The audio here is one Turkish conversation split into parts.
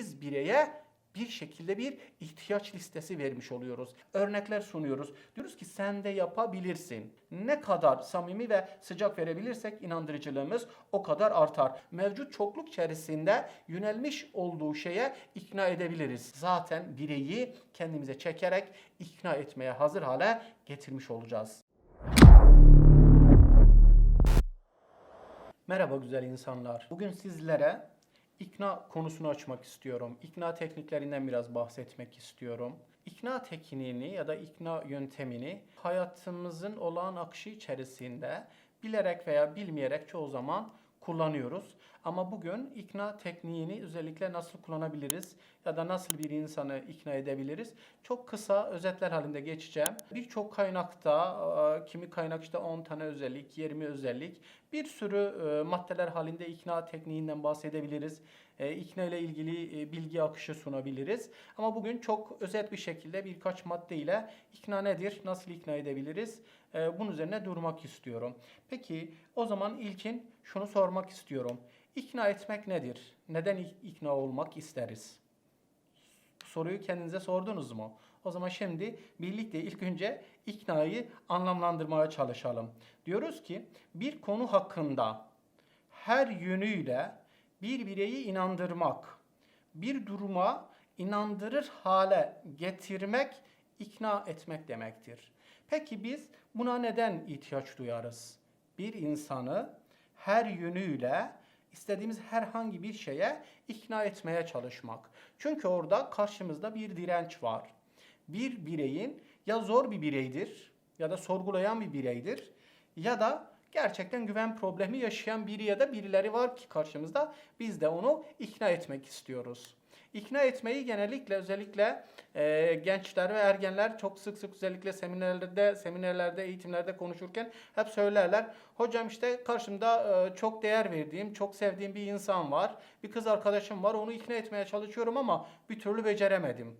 biz bireye bir şekilde bir ihtiyaç listesi vermiş oluyoruz. Örnekler sunuyoruz. Diyoruz ki sen de yapabilirsin. Ne kadar samimi ve sıcak verebilirsek inandırıcılığımız o kadar artar. Mevcut çokluk içerisinde yönelmiş olduğu şeye ikna edebiliriz. Zaten bireyi kendimize çekerek ikna etmeye hazır hale getirmiş olacağız. Merhaba güzel insanlar. Bugün sizlere ikna konusunu açmak istiyorum. İkna tekniklerinden biraz bahsetmek istiyorum. İkna tekniğini ya da ikna yöntemini hayatımızın olağan akışı içerisinde bilerek veya bilmeyerek çoğu zaman kullanıyoruz. Ama bugün ikna tekniğini özellikle nasıl kullanabiliriz ya da nasıl bir insanı ikna edebiliriz? Çok kısa özetler halinde geçeceğim. Birçok kaynakta, e, kimi kaynak işte 10 tane özellik, 20 özellik, bir sürü e, maddeler halinde ikna tekniğinden bahsedebiliriz. E, İkna ile ilgili e, bilgi akışı sunabiliriz. Ama bugün çok özet bir şekilde birkaç madde ile ikna nedir, nasıl ikna edebiliriz? E, Bunun üzerine durmak istiyorum. Peki o zaman ilkin şunu sormak istiyorum. İkna etmek nedir? Neden ik- ikna olmak isteriz? soruyu kendinize sordunuz mu? O zaman şimdi birlikte ilk önce iknayı anlamlandırmaya çalışalım. Diyoruz ki bir konu hakkında her yönüyle bir bireyi inandırmak, bir duruma inandırır hale getirmek, ikna etmek demektir. Peki biz buna neden ihtiyaç duyarız? Bir insanı her yönüyle istediğimiz herhangi bir şeye ikna etmeye çalışmak. Çünkü orada karşımızda bir direnç var. Bir bireyin ya zor bir bireydir ya da sorgulayan bir bireydir ya da gerçekten güven problemi yaşayan biri ya da birileri var ki karşımızda biz de onu ikna etmek istiyoruz. İkna etmeyi genellikle özellikle e, gençler ve ergenler çok sık sık özellikle seminerlerde, seminerlerde, eğitimlerde konuşurken hep söylerler. Hocam işte karşımda e, çok değer verdiğim, çok sevdiğim bir insan var. Bir kız arkadaşım var. Onu ikna etmeye çalışıyorum ama bir türlü beceremedim.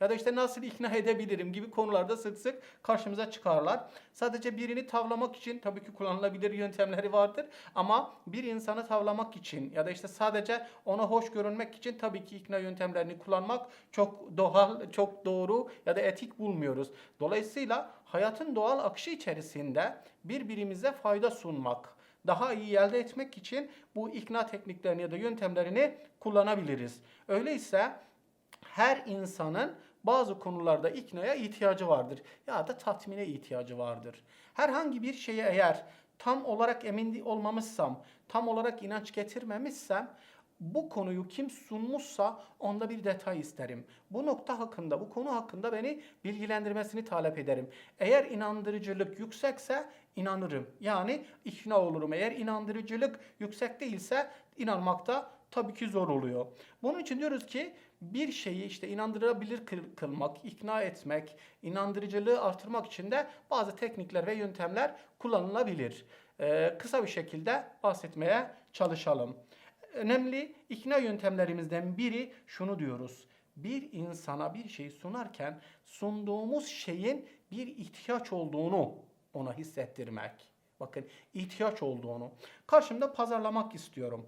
Ya da işte nasıl ikna edebilirim gibi konularda sık sık karşımıza çıkarlar. Sadece birini tavlamak için tabii ki kullanılabilir yöntemleri vardır ama bir insanı tavlamak için ya da işte sadece ona hoş görünmek için tabii ki ikna yöntemlerini kullanmak çok doğal, çok doğru ya da etik bulmuyoruz. Dolayısıyla hayatın doğal akışı içerisinde birbirimize fayda sunmak, daha iyi elde etmek için bu ikna tekniklerini ya da yöntemlerini kullanabiliriz. Öyleyse her insanın bazı konularda iknaya ihtiyacı vardır ya da tatmine ihtiyacı vardır. Herhangi bir şeye eğer tam olarak emin olmamışsam, tam olarak inanç getirmemişsem bu konuyu kim sunmuşsa onda bir detay isterim. Bu nokta hakkında, bu konu hakkında beni bilgilendirmesini talep ederim. Eğer inandırıcılık yüksekse inanırım. Yani ikna olurum. Eğer inandırıcılık yüksek değilse inanmakta tabii ki zor oluyor. Bunun için diyoruz ki bir şeyi işte inandırabilir kıl- kılmak, ikna etmek, inandırıcılığı artırmak için de bazı teknikler ve yöntemler kullanılabilir. Ee, kısa bir şekilde bahsetmeye çalışalım. Önemli ikna yöntemlerimizden biri şunu diyoruz. Bir insana bir şey sunarken sunduğumuz şeyin bir ihtiyaç olduğunu ona hissettirmek. Bakın ihtiyaç olduğunu. Karşımda pazarlamak istiyorum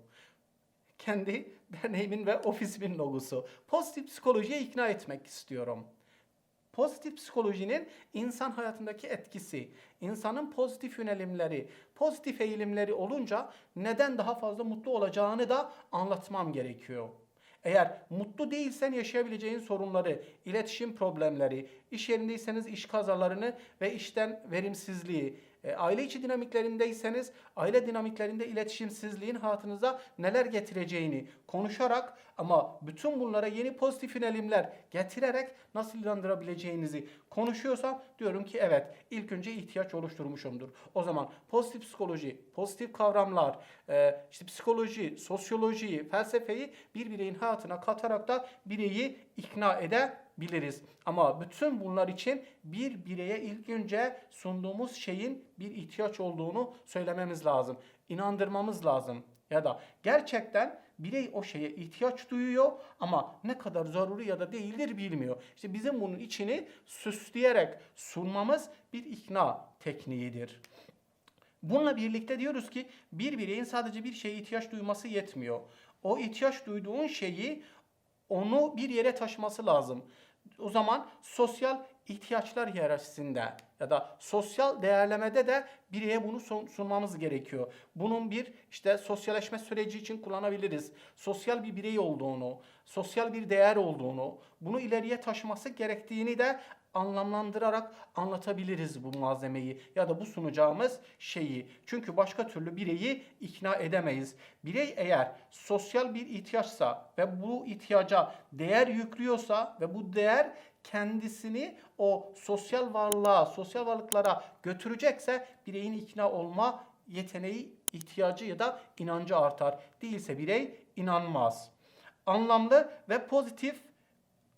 kendi derneğimin ve ofisimin logosu. Pozitif psikolojiye ikna etmek istiyorum. Pozitif psikolojinin insan hayatındaki etkisi, insanın pozitif yönelimleri, pozitif eğilimleri olunca neden daha fazla mutlu olacağını da anlatmam gerekiyor. Eğer mutlu değilsen yaşayabileceğin sorunları, iletişim problemleri, iş yerindeyseniz iş kazalarını ve işten verimsizliği, e, aile içi dinamiklerindeyseniz aile dinamiklerinde iletişimsizliğin hayatınıza neler getireceğini konuşarak ama bütün bunlara yeni pozitif yönelimler getirerek nasıl inandırabileceğinizi konuşuyorsam diyorum ki evet ilk önce ihtiyaç oluşturmuşumdur. O zaman pozitif psikoloji, pozitif kavramlar, e, işte psikoloji, sosyolojiyi, felsefeyi bir bireyin hayatına katarak da bireyi ikna edebiliriz. Ama bütün bunlar için bir bireye ilk önce sunduğumuz şeyin bir ihtiyaç olduğunu söylememiz lazım. İnandırmamız lazım. Ya da gerçekten birey o şeye ihtiyaç duyuyor ama ne kadar zaruri ya da değildir bilmiyor. İşte bizim bunun içini süsleyerek sunmamız bir ikna tekniğidir. Bununla birlikte diyoruz ki bir bireyin sadece bir şeye ihtiyaç duyması yetmiyor. O ihtiyaç duyduğun şeyi onu bir yere taşıması lazım. O zaman sosyal ihtiyaçlar hiyerarşisinde ya da sosyal değerlemede de bireye bunu sun- sunmamız gerekiyor. Bunun bir işte sosyalleşme süreci için kullanabiliriz. Sosyal bir birey olduğunu, sosyal bir değer olduğunu, bunu ileriye taşıması gerektiğini de anlamlandırarak anlatabiliriz bu malzemeyi ya da bu sunacağımız şeyi. Çünkü başka türlü bireyi ikna edemeyiz. Birey eğer sosyal bir ihtiyaçsa ve bu ihtiyaca değer yüklüyorsa ve bu değer kendisini o sosyal varlığa, sosyal varlıklara götürecekse bireyin ikna olma yeteneği, ihtiyacı ya da inancı artar. Değilse birey inanmaz. Anlamlı ve pozitif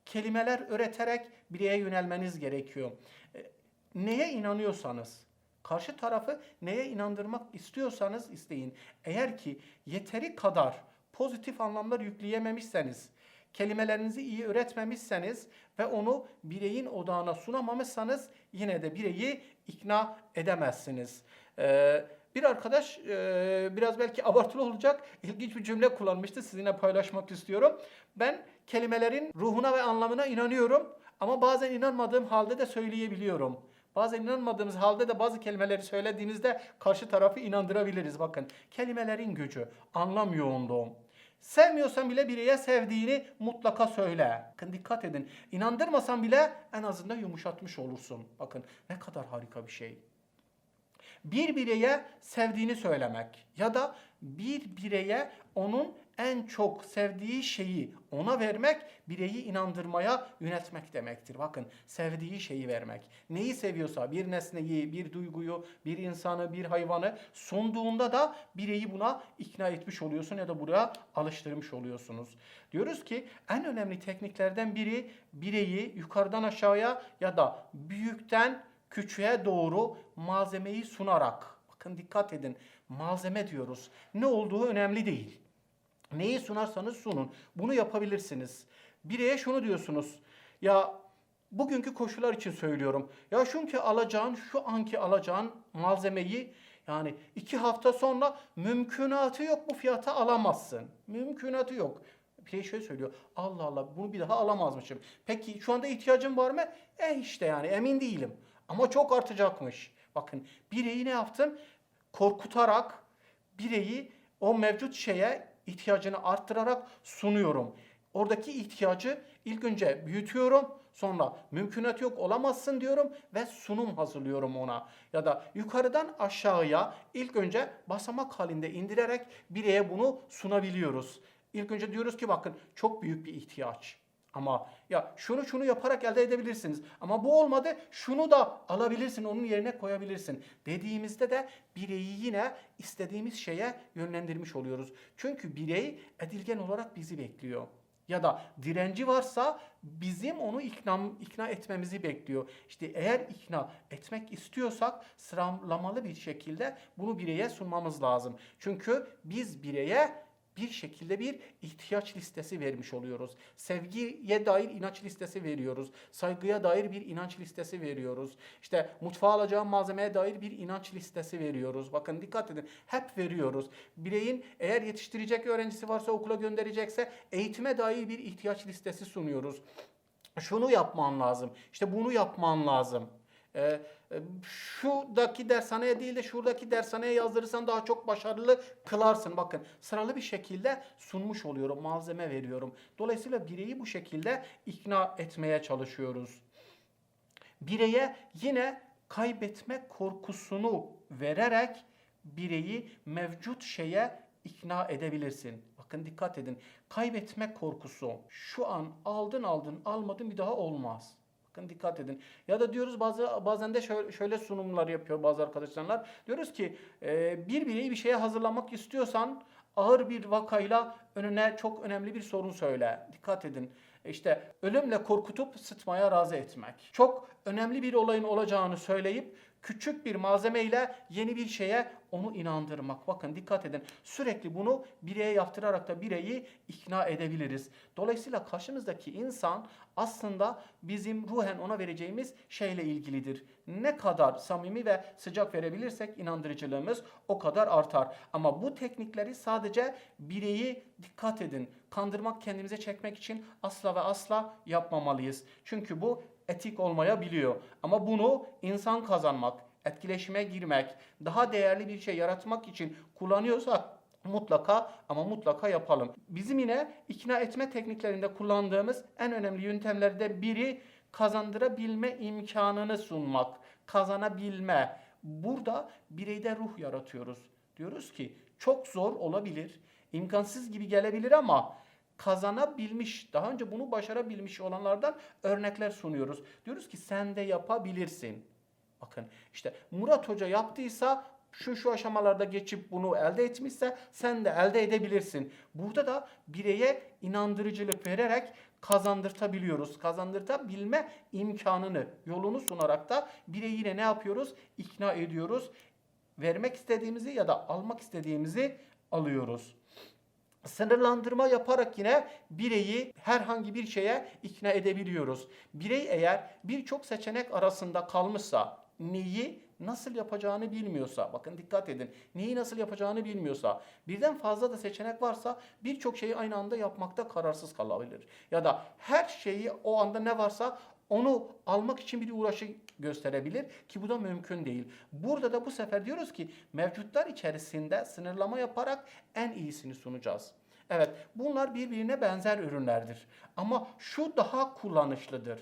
kelimeler üreterek bireye yönelmeniz gerekiyor. E, Neye inanıyorsanız, karşı tarafı neye inandırmak istiyorsanız isteyin. Eğer ki yeteri kadar pozitif anlamlar yükleyememişseniz, kelimelerinizi iyi üretmemişseniz ve onu bireyin odağına sunamamışsanız yine de bireyi ikna edemezsiniz. Ee, bir arkadaş e, biraz belki abartılı olacak ilginç bir cümle kullanmıştı. Sizinle paylaşmak istiyorum. Ben kelimelerin ruhuna ve anlamına inanıyorum ama bazen inanmadığım halde de söyleyebiliyorum. Bazen inanmadığımız halde de bazı kelimeleri söylediğimizde karşı tarafı inandırabiliriz. Bakın kelimelerin gücü, anlam yoğunluğu. Sevmiyorsan bile bireye sevdiğini mutlaka söyle. Bakın dikkat edin. İnandırmasan bile en azından yumuşatmış olursun. Bakın ne kadar harika bir şey bir bireye sevdiğini söylemek ya da bir bireye onun en çok sevdiği şeyi ona vermek bireyi inandırmaya yönetmek demektir. Bakın sevdiği şeyi vermek. Neyi seviyorsa bir nesneyi, bir duyguyu, bir insanı, bir hayvanı sunduğunda da bireyi buna ikna etmiş oluyorsun ya da buraya alıştırmış oluyorsunuz. Diyoruz ki en önemli tekniklerden biri bireyi yukarıdan aşağıya ya da büyükten küçüğe doğru malzemeyi sunarak. Bakın dikkat edin. Malzeme diyoruz. Ne olduğu önemli değil. Neyi sunarsanız sunun. Bunu yapabilirsiniz. Bireye şunu diyorsunuz. Ya bugünkü koşullar için söylüyorum. Ya çünkü alacağın, şu anki alacağın malzemeyi yani iki hafta sonra mümkünatı yok bu fiyata alamazsın. Mümkünatı yok. Bir şey söylüyor. Allah Allah bunu bir daha alamazmışım. Peki şu anda ihtiyacım var mı? E işte yani emin değilim. Ama çok artacakmış. Bakın bireyi ne yaptım? Korkutarak bireyi o mevcut şeye ihtiyacını arttırarak sunuyorum. Oradaki ihtiyacı ilk önce büyütüyorum. Sonra mümkünat yok olamazsın diyorum ve sunum hazırlıyorum ona. Ya da yukarıdan aşağıya ilk önce basamak halinde indirerek bireye bunu sunabiliyoruz. İlk önce diyoruz ki bakın çok büyük bir ihtiyaç. Ama ya şunu şunu yaparak elde edebilirsiniz. Ama bu olmadı şunu da alabilirsin onun yerine koyabilirsin. Dediğimizde de bireyi yine istediğimiz şeye yönlendirmiş oluyoruz. Çünkü birey edilgen olarak bizi bekliyor. Ya da direnci varsa bizim onu ikna, ikna etmemizi bekliyor. İşte eğer ikna etmek istiyorsak sıralamalı bir şekilde bunu bireye sunmamız lazım. Çünkü biz bireye bir şekilde bir ihtiyaç listesi vermiş oluyoruz. Sevgiye dair inanç listesi veriyoruz. Saygıya dair bir inanç listesi veriyoruz. İşte mutfağa alacağım malzemeye dair bir inanç listesi veriyoruz. Bakın dikkat edin. Hep veriyoruz. Bireyin eğer yetiştirecek öğrencisi varsa okula gönderecekse eğitime dair bir ihtiyaç listesi sunuyoruz. Şunu yapman lazım. İşte bunu yapman lazım. Ee, e, şuradaki dershaneye değil de şuradaki dershaneye yazdırırsan daha çok başarılı kılarsın. Bakın sıralı bir şekilde sunmuş oluyorum, malzeme veriyorum. Dolayısıyla bireyi bu şekilde ikna etmeye çalışıyoruz. Bireye yine kaybetme korkusunu vererek bireyi mevcut şeye ikna edebilirsin. Bakın dikkat edin. Kaybetme korkusu. Şu an aldın aldın almadın bir daha olmaz. Bakın dikkat edin. Ya da diyoruz bazı bazen de şöyle, şöyle sunumlar yapıyor bazı arkadaşlar. Diyoruz ki e, bir bireyi bir şeye hazırlamak istiyorsan ağır bir vakayla önüne çok önemli bir sorun söyle. Dikkat edin. İşte ölümle korkutup sıtmaya razı etmek. Çok önemli bir olayın olacağını söyleyip Küçük bir malzeme ile yeni bir şeye onu inandırmak. Bakın dikkat edin. Sürekli bunu bireye yaptırarak da bireyi ikna edebiliriz. Dolayısıyla karşımızdaki insan aslında bizim ruhen ona vereceğimiz şeyle ilgilidir. Ne kadar samimi ve sıcak verebilirsek inandırıcılığımız o kadar artar. Ama bu teknikleri sadece bireyi dikkat edin. Kandırmak, kendimize çekmek için asla ve asla yapmamalıyız. Çünkü bu etik olmayabiliyor. Ama bunu insan kazanmak, etkileşime girmek, daha değerli bir şey yaratmak için kullanıyorsak mutlaka ama mutlaka yapalım. Bizim yine ikna etme tekniklerinde kullandığımız en önemli yöntemlerde biri kazandırabilme imkanını sunmak, kazanabilme. Burada bireyde ruh yaratıyoruz. Diyoruz ki çok zor olabilir, imkansız gibi gelebilir ama kazanabilmiş, daha önce bunu başarabilmiş olanlardan örnekler sunuyoruz. Diyoruz ki sen de yapabilirsin. Bakın işte Murat Hoca yaptıysa şu şu aşamalarda geçip bunu elde etmişse sen de elde edebilirsin. Burada da bireye inandırıcılık vererek kazandırtabiliyoruz. Kazandırtabilme imkanını, yolunu sunarak da bireyi yine ne yapıyoruz? İkna ediyoruz. Vermek istediğimizi ya da almak istediğimizi alıyoruz. Sınırlandırma yaparak yine bireyi herhangi bir şeye ikna edebiliyoruz. Birey eğer birçok seçenek arasında kalmışsa, neyi nasıl yapacağını bilmiyorsa, bakın dikkat edin, neyi nasıl yapacağını bilmiyorsa, birden fazla da seçenek varsa birçok şeyi aynı anda yapmakta kararsız kalabilir. Ya da her şeyi o anda ne varsa onu almak için bir uğraşı gösterebilir ki bu da mümkün değil. Burada da bu sefer diyoruz ki mevcutlar içerisinde sınırlama yaparak en iyisini sunacağız. Evet bunlar birbirine benzer ürünlerdir. Ama şu daha kullanışlıdır.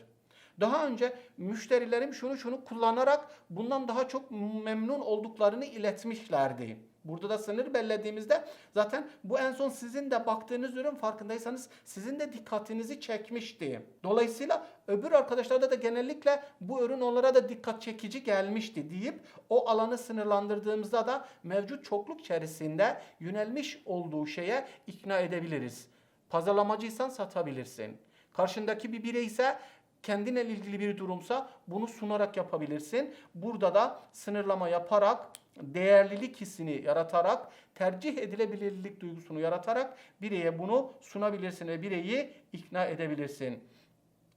Daha önce müşterilerim şunu şunu kullanarak bundan daha çok memnun olduklarını iletmişlerdi. Burada da sınır bellediğimizde zaten bu en son sizin de baktığınız ürün farkındaysanız sizin de dikkatinizi çekmişti. Dolayısıyla öbür arkadaşlarda da genellikle bu ürün onlara da dikkat çekici gelmişti deyip o alanı sınırlandırdığımızda da mevcut çokluk içerisinde yönelmiş olduğu şeye ikna edebiliriz. Pazarlamacıysan satabilirsin. Karşındaki bir birey ise kendinle ilgili bir durumsa bunu sunarak yapabilirsin. Burada da sınırlama yaparak değerlilik hissini yaratarak tercih edilebilirlik duygusunu yaratarak bireye bunu sunabilirsin ve bireyi ikna edebilirsin.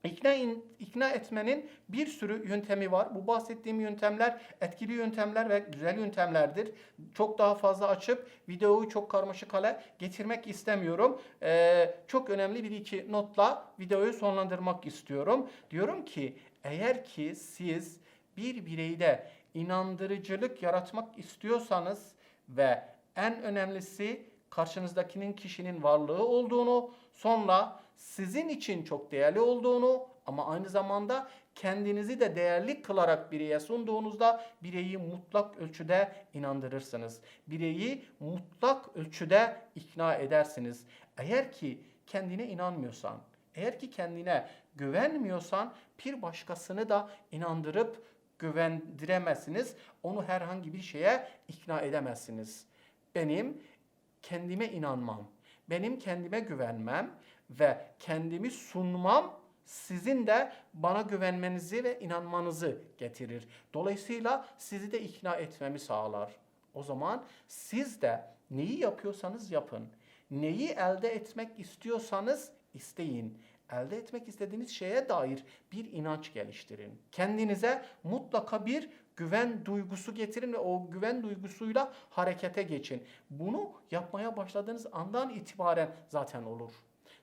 İkna, in, ikna etmenin bir sürü yöntemi var. Bu bahsettiğim yöntemler etkili yöntemler ve güzel yöntemlerdir. Çok daha fazla açıp videoyu çok karmaşık hale getirmek istemiyorum. Ee, çok önemli bir iki notla videoyu sonlandırmak istiyorum. Diyorum ki eğer ki siz bir bireyde inandırıcılık yaratmak istiyorsanız ve en önemlisi karşınızdakinin kişinin varlığı olduğunu, sonra sizin için çok değerli olduğunu ama aynı zamanda kendinizi de değerli kılarak bireye sunduğunuzda bireyi mutlak ölçüde inandırırsınız. Bireyi mutlak ölçüde ikna edersiniz. Eğer ki kendine inanmıyorsan, eğer ki kendine güvenmiyorsan bir başkasını da inandırıp güvendiremezsiniz. Onu herhangi bir şeye ikna edemezsiniz. Benim kendime inanmam, benim kendime güvenmem ve kendimi sunmam sizin de bana güvenmenizi ve inanmanızı getirir. Dolayısıyla sizi de ikna etmemi sağlar. O zaman siz de neyi yapıyorsanız yapın. Neyi elde etmek istiyorsanız isteyin. Elde etmek istediğiniz şeye dair bir inanç geliştirin. Kendinize mutlaka bir güven duygusu getirin ve o güven duygusuyla harekete geçin. Bunu yapmaya başladığınız andan itibaren zaten olur.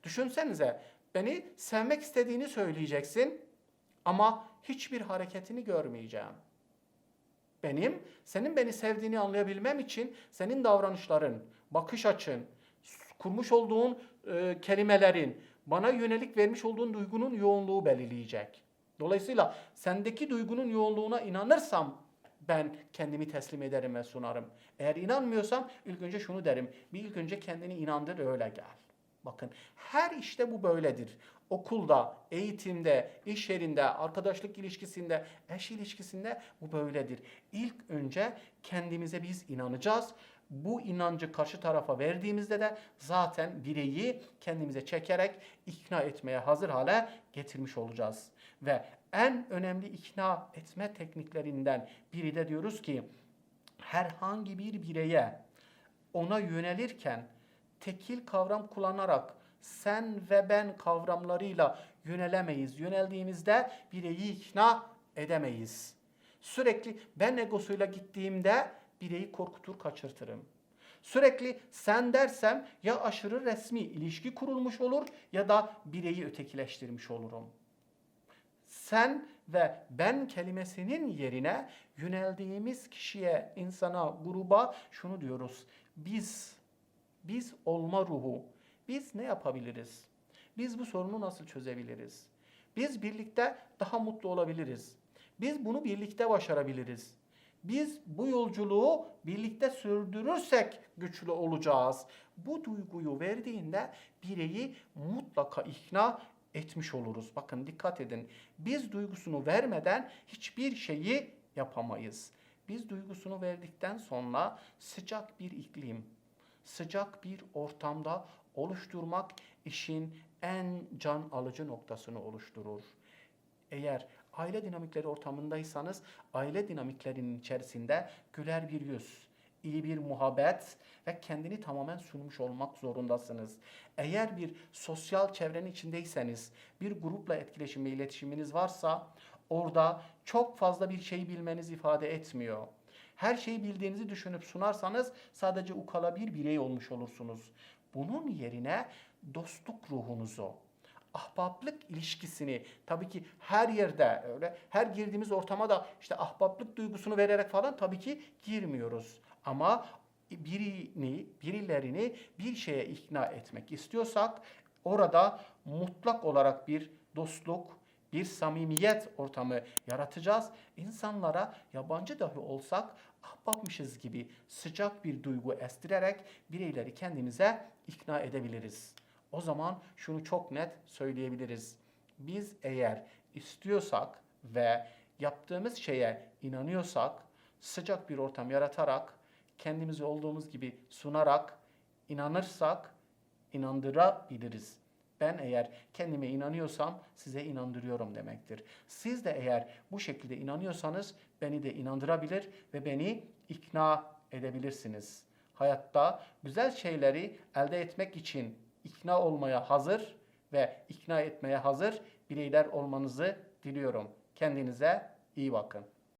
Düşünsenize beni sevmek istediğini söyleyeceksin ama hiçbir hareketini görmeyeceğim. Benim senin beni sevdiğini anlayabilmem için senin davranışların, bakış açın, kurmuş olduğun e, kelimelerin, bana yönelik vermiş olduğun duygunun yoğunluğu belirleyecek. Dolayısıyla sendeki duygunun yoğunluğuna inanırsam ben kendimi teslim ederim ve sunarım. Eğer inanmıyorsam ilk önce şunu derim. Bir ilk önce kendini inandır öyle gel. Bakın her işte bu böyledir. Okulda, eğitimde, iş yerinde, arkadaşlık ilişkisinde, eş ilişkisinde bu böyledir. İlk önce kendimize biz inanacağız. Bu inancı karşı tarafa verdiğimizde de zaten bireyi kendimize çekerek ikna etmeye hazır hale getirmiş olacağız. Ve en önemli ikna etme tekniklerinden biri de diyoruz ki herhangi bir bireye ona yönelirken tekil kavram kullanarak sen ve ben kavramlarıyla yönelemeyiz. Yöneldiğimizde bireyi ikna edemeyiz. Sürekli ben egosuyla gittiğimde bireyi korkutur kaçırtırım. Sürekli sen dersem ya aşırı resmi ilişki kurulmuş olur ya da bireyi ötekileştirmiş olurum. Sen ve ben kelimesinin yerine yöneldiğimiz kişiye, insana, gruba şunu diyoruz. Biz, biz olma ruhu. Biz ne yapabiliriz? Biz bu sorunu nasıl çözebiliriz? Biz birlikte daha mutlu olabiliriz. Biz bunu birlikte başarabiliriz. Biz bu yolculuğu birlikte sürdürürsek güçlü olacağız. Bu duyguyu verdiğinde bireyi mutlaka ikna etmiş oluruz. Bakın dikkat edin. Biz duygusunu vermeden hiçbir şeyi yapamayız. Biz duygusunu verdikten sonra sıcak bir iklim, sıcak bir ortamda oluşturmak işin en can alıcı noktasını oluşturur. Eğer aile dinamikleri ortamındaysanız aile dinamiklerinin içerisinde güler bir yüz, iyi bir muhabbet ve kendini tamamen sunmuş olmak zorundasınız. Eğer bir sosyal çevrenin içindeyseniz, bir grupla etkileşim ve iletişiminiz varsa orada çok fazla bir şey bilmeniz ifade etmiyor. Her şeyi bildiğinizi düşünüp sunarsanız sadece ukala bir birey olmuş olursunuz. Bunun yerine dostluk ruhunuzu, ahbaplık ilişkisini tabii ki her yerde öyle her girdiğimiz ortama da işte ahbaplık duygusunu vererek falan tabii ki girmiyoruz. Ama birini, birilerini bir şeye ikna etmek istiyorsak orada mutlak olarak bir dostluk, bir samimiyet ortamı yaratacağız. İnsanlara yabancı dahi olsak ahbapmışız gibi sıcak bir duygu estirerek bireyleri kendimize ikna edebiliriz. O zaman şunu çok net söyleyebiliriz. Biz eğer istiyorsak ve yaptığımız şeye inanıyorsak sıcak bir ortam yaratarak kendimizi olduğumuz gibi sunarak inanırsak inandırabiliriz. Ben eğer kendime inanıyorsam size inandırıyorum demektir. Siz de eğer bu şekilde inanıyorsanız beni de inandırabilir ve beni ikna edebilirsiniz. Hayatta güzel şeyleri elde etmek için ikna olmaya hazır ve ikna etmeye hazır bireyler olmanızı diliyorum. Kendinize iyi bakın.